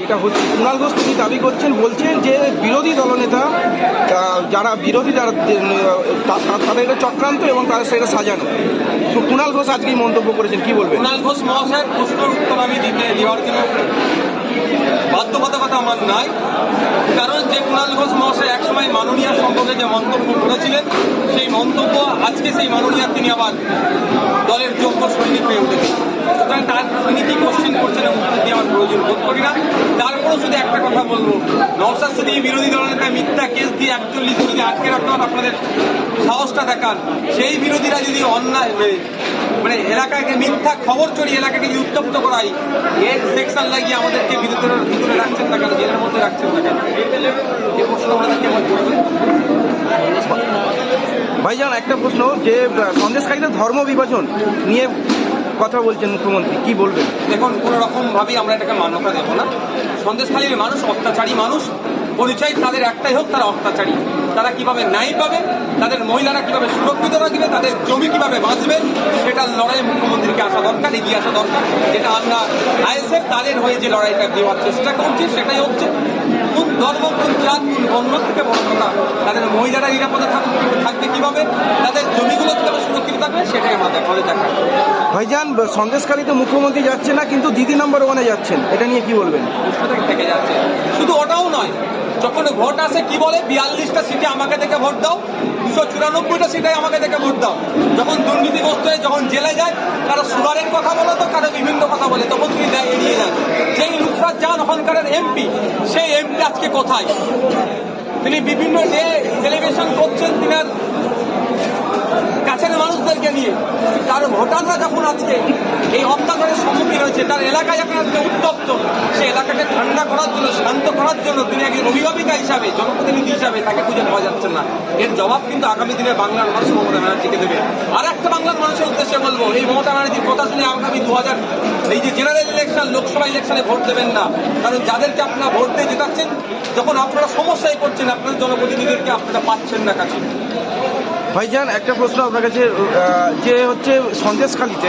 যেটা হচ্ছে, কুণাল ঘোষ তিনি দাবি করছেন, বলছেন যে বিরোধী দলনেতা যারা বিরোধী, যারা তাদের চক্রান্ত এবং তাদের সেটা সাজানো। কুণাল ঘোষ আজকে মন্তব্য করেছেন, কি বলবেন? কুণাল ঘোষ মহাশয়ের প্রশ্নের উত্তর আমি দিতে দেওয়ার জন্য বাধ্যবাধকতা আমার নাই। কারণ যে কুণাল ঘোষ মহাশয় একসময় মাননীয় সম্পর্কে যে মন্তব্য করেছিলেন, সেই মন্তব্য আজকে সেই মাননীয় তিনি আবার দলের যোগ্য সৈনিক হয়ে উঠেছেন। সুতরাং তার তিনি কি কোশ্চেন করছেন উত্তর দিয়ে আমার প্রয়োজন বোধ করি না। তারপরেও শুধু একটা কথা বলব নওসাদ যদি বিরোধী মিথ্যা কেস দিয়ে একচল্লিশ যদি আটকে হবে আপনাদের সাহসটা দেখান। সেই বিরোধীরা যদি অন্যায় হয়ে মানে এলাকাকে মিথ্যা খবর চড়িয়ে এলাকাকে যদি উত্তপ্ত করাই এর সেকশন লাগিয়ে আমাদেরকে বিরোধীরা ভিতরে রাখছেন না কেন? জেলের মধ্যে রাখছেন না কেন? এই প্রশ্ন আমাদেরকে বলতে হবে ভাইজান একটা প্রশ্ন যে সন্দেশকারীদের ধর্ম বিভাজন নিয়ে কথা বলছেন মুখ্যমন্ত্রী কি বলবেন? দেখুন কোনো রকমভাবেই আমরা এটাকে মান্যতা দেবো না। সন্দেশখালীর মানুষ অত্যাচারী মানুষ পরিচয় তাদের একটাই হোক তারা অত্যাচারী। তারা কীভাবে ন্যায় পাবে তাদের মহিলারা কীভাবে সুরক্ষিত রাখবে তাদের জমি কীভাবে বাঁচবে সেটার লড়াই মুখ্যমন্ত্রীকে আসা দরকার এগিয়ে আসা দরকার। যেটা আমরা আইএসএফ তাদের হয়ে যে লড়াইটা দেওয়ার চেষ্টা করছি সেটাই হচ্ছে কোন ধর্ম কোন জাত কোন বর্ণ থেকে বড় কথা তাদের মহিলারা নিরাপদে থাক- থাকবে কীভাবে তাদের জমিগুলো কীভাবে সুরক্ষিত থাকবে সেটাই আমাদের আমাদের দেখা ভাইজান সন্দেশকারীতে মুখ্যমন্ত্রী যাচ্ছে না কিন্তু দিদি নাম্বার ওয়ানে যাচ্ছেন এটা নিয়ে কি বলবেন? থেকে যাচ্ছে। শুধু ওটাও নয় যখন ভোট আসে, কি বলে? বিয়াল্লিশটা সিটে আমাকে দেখে ভোট দাও। দুশো চুরানব্বইটা সিটে আমাকে দেখে ভোট দাও। যখন দুর্নীতিগ্রস্ত হয়ে যখন জেলে যায়, কারও সুগারের কথা বলে তো, কারও বিভিন্ন কথা বলে, তখন তিনি এড়িয়ে যান যেই নুসরাত জাহান ওখানকারের এমপি, সেই এমপি আজকে কোথায়? তিনি বিভিন্ন যে সেলিব্রেশন করছেন তিনার কাছের মানুষদেরকে নিয়ে। তার ভোটাররা যখন আজকে এই অত্যাচারের সম্মুখীন হয়েছে। তার এলাকায় যখন আজকে উত্তপ্ত। সেই এলাকাকে ঠান্ডা করার জন্য, শান্ত করার জন্য তিনি একজন অভিভাবিকা হিসাবে, জনপ্রতিনিধি হিসাবে তাকে খুঁজে পাওয়া যাচ্ছে না। এর জবাব কিন্তু আগামী দিনে বাংলার মানুষ মমতা ব্যানার্জিকে দেবে। আর একটা বাংলার মানুষের উদ্দেশ্যে বলব, এই মমতা ব্যানার্জির কথা শুনে আগামী দু হাজার এই যে জেনারেল ইলেকশন লোকসভা ইলেকশনে ভোট দেবেন না। কারণ যাদেরকে আপনারা ভোট দিয়ে জেতাচ্ছেন, যখন আপনারা সমস্যায় পড়ছেন, আপনাদের জনপ্রতিনিধিদেরকে আপনারা পাচ্ছেন না কাছে। ভাইজান, একটা প্রশ্ন আপনার কাছে যে হচ্ছে সন্দেশখালিতে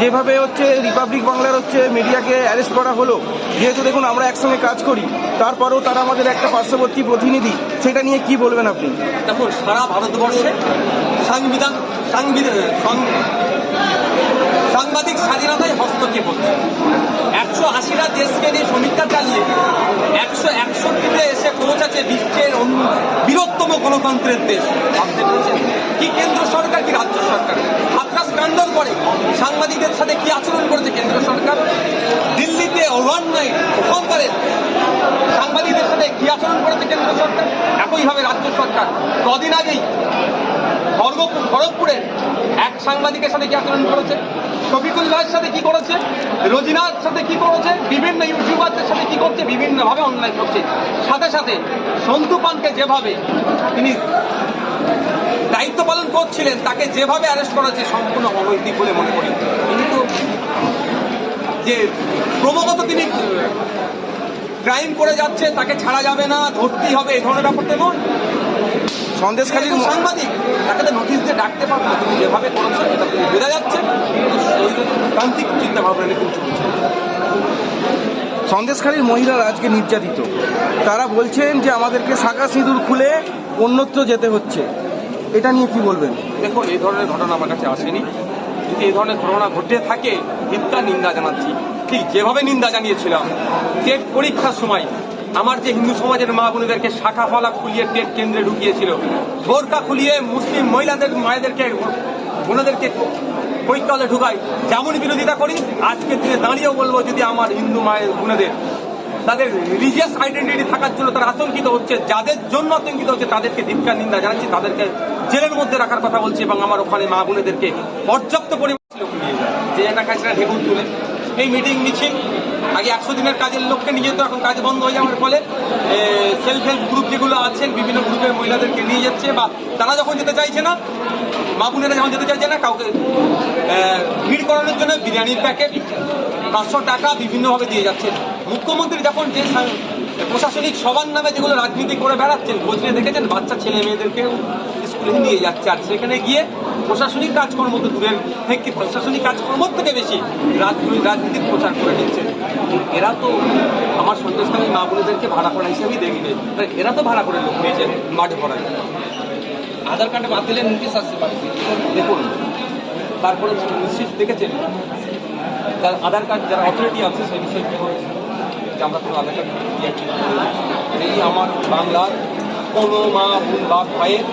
যেভাবে হচ্ছে রিপাবলিক বাংলার হচ্ছে মিডিয়াকে অ্যারেস্ট করা হলো, যেহেতু দেখুন আমরা একসঙ্গে কাজ করি, তারপরেও তারা আমাদের একটা পার্শ্ববর্তী প্রতিনিধি, সেটা নিয়ে কি বলবেন আপনি? দেখুন, সারা ভারতবর্ষে সাংবিধান সাংবিধান সাংবাদিক স্বাধীনতায় হস্তক্ষেপ হচ্ছে। একশো আশিটা দেশকে নিয়ে সমীক্ষা চালিয়ে, একশো একষট্টিতে এসে পৌঁছাচ্ছে বিশ্বের অন্য- গণতন্ত্রের দেশ কি কেন্দ্র সরকার, কি রাজ্য সরকার? হাতরাস কাণ্ডর পরে সাংবাদিকদের সাথে কি আচরণ করেছে কেন্দ্র সরকার? দিল্লিতে ওয়ান নাইট ওখানকারের সাংবাদিকদের সাথে কি আচরণ করেছে কেন্দ্র সরকার? একইভাবে রাজ্য সরকার। কদিন আগেই খড়গপুর খড়গপুরের এক সাংবাদিকের সাথে কি আচরণ করেছে? শফিকুল্লাহের সাথে কি করেছে? রোজিনার সাথে কি করেছে? বিভিন্ন ইউটিউবারদের সাথে কি করছে? বিভিন্নভাবে অনলাইন করছে। সাথে সাথে সন্তু পানকে যেভাবে তিনি দায়িত্ব পালন করছিলেন, তাকে যেভাবে অ্যারেস্ট করেছে সম্পূর্ণ অনৈতিক বলে মনে করি। কিন্তু যে ক্রমাগত তিনি ক্রাইম করে যাচ্ছে, তাকে ছাড়া যাবে না, ধরতেই হবে, এই ধরনের ব্যাপারটা নয়। সন্দেশখালীর সাংবাদিক তাকে নোটিশ দিয়ে ডাকতে পারবে না। তুমি যেভাবে করেছ এটা তুমি বোঝা যাচ্ছে। তান্ত্রিক চিন্তা ভাবনা নিয়ে তুমি সন্দেশখালীর মহিলারা আজকে নির্যাতিত। তারা বলছেন যে আমাদেরকে শাখা সিঁদুর খুলে অন্যত্র যেতে হচ্ছে। এটা নিয়ে কি বলবেন? দেখো এই ধরনের ঘটনা আমার কাছে আসেনি। যদি এই ধরনের ঘটনা ঘটে থাকে মিথ্যা নিন্দা জানাচ্ছি। ঠিক যেভাবে নিন্দা জানিয়েছিলাম টেট পরীক্ষার সময় আমার যে হিন্দু সমাজের মা বোনেদেরকে শাখা ফলা খুলিয়ে টেট কেন্দ্রে ঢুকিয়েছিল, বোরকা খুলিয়ে মুসলিম মহিলাদের মায়েদেরকে, বোনেদেরকে পরীক্ষা হলে ঢুকাই। যেমন বিরোধিতা করি আজকে দিনে দাঁড়িয়েও বলব যদি আমার হিন্দু মায়ের বোনেদের, তাদের রিলিজিয়াস আইডেন্টিটি থাকার জন্য তারা আতঙ্কিত হচ্ছে, যাদের জন্য আতঙ্কিত হচ্ছে, তাদেরকে ধিক্কার নিন্দা জানাচ্ছি, তাদেরকে জেলের মধ্যে রাখার কথা বলছি এবং আমার ওখানে মা বোনেদেরকে পর্যাপ্ত পরিমাণ যে এলাকায় সেটা ঢেকুন তুলে। এই মিটিং মিছিল আগে একশো দিনের কাজের লক্ষ্যে নিয়ে যেত, এখন কাজ বন্ধ হয়ে যাওয়ার ফলে সেলফ হেল্প গ্রুপ যেগুলো আছেন, বিভিন্ন গ্রুপের মহিলাদেরকে নিয়ে যাচ্ছে বা তারা যখন যেতে চাইছে না, মা বোনেরা যখন যেতে চাইছে না, কাউকে ভিড় করানোর জন্য বিরিয়ানির প্যাকেট পাঁচশো টাকা বিভিন্নভাবে দিয়ে যাচ্ছে। মুখ্যমন্ত্রী যখন যে প্রশাসনিক সবার নামে যেগুলো রাজনীতি করে বেড়াচ্ছেন, খোঁজ নিয়ে দেখেছেন? বাচ্চা ছেলে মেয়েদেরকেও স্কুলে নিয়ে যাচ্ছে আর সেখানে গিয়ে প্রশাসনিক কাজকর্ম তো দূরের থেকে, প্রশাসনিক কাজকর্ম থেকে বেশি রাজনীতি রাজনীতির প্রচার করে নিচ্ছে। এরা তো আমার সন্দেশকামী মা বোনেদেরকে ভাড়া করা হিসেবেই দেখিনি এরা তো ভাড়া করে লোক নিয়েছে মাঠ ভরায়। আধার কার্ড বাতিলের নোটিশ আসছে। দেখুন তারপরে নিশ্চিত দেখেছেন, যার আধার কার্ড, যারা অথরিটি আছে সেই বিষয়ে আমরা কোনো আধার কার্ড ডিঅ্যাক্টিভ এই আমার বাংলার কোনো মা বোন বা ভাইয়ের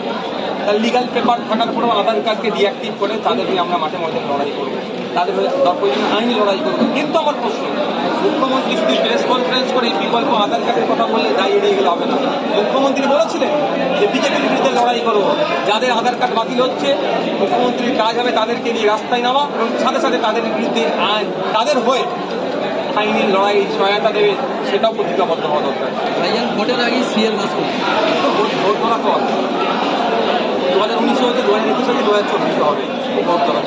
তার লিগাল পেপার থাকার পরেও আধার কার্ডকে ডিঅ্যাক্টিভ করে তাদের হয়ে আমরা মাঠে মাঠে লড়াই করব। তাদের দরকার আইনি লড়াই করব। কিন্তু আমার প্রশ্ন, মুখ্যমন্ত্রী শুধু প্রেস কনফারেন্স করে বিকল্প আধার কার্ডের কথা বললে দায় এড়িয়ে গেলে হবে না। মুখ্যমন্ত্রী বলেছিলেন যে বিজেপির বিরুদ্ধে লড়াই করব যাদের আধার কার্ড বাতিল হচ্ছে, মুখ্যমন্ত্রীর কাজ হবে তাদেরকে নিয়ে রাস্তায় নামা এবং সাথে সাথে তাদের বিরুদ্ধে আইন, তাদের হয়ে আইনি লড়াই সহায়তা দেবে সেটাও প্রতিজ্ঞাবদ্ধ হওয়া দরকার। ভাইজান ভোটের আগে সিএল তো ভোট ধরা কর দু হাজার উনিশে হচ্ছে দু হাজার একুশে দু হাজার চব্বিশে হবে ভোট ধরা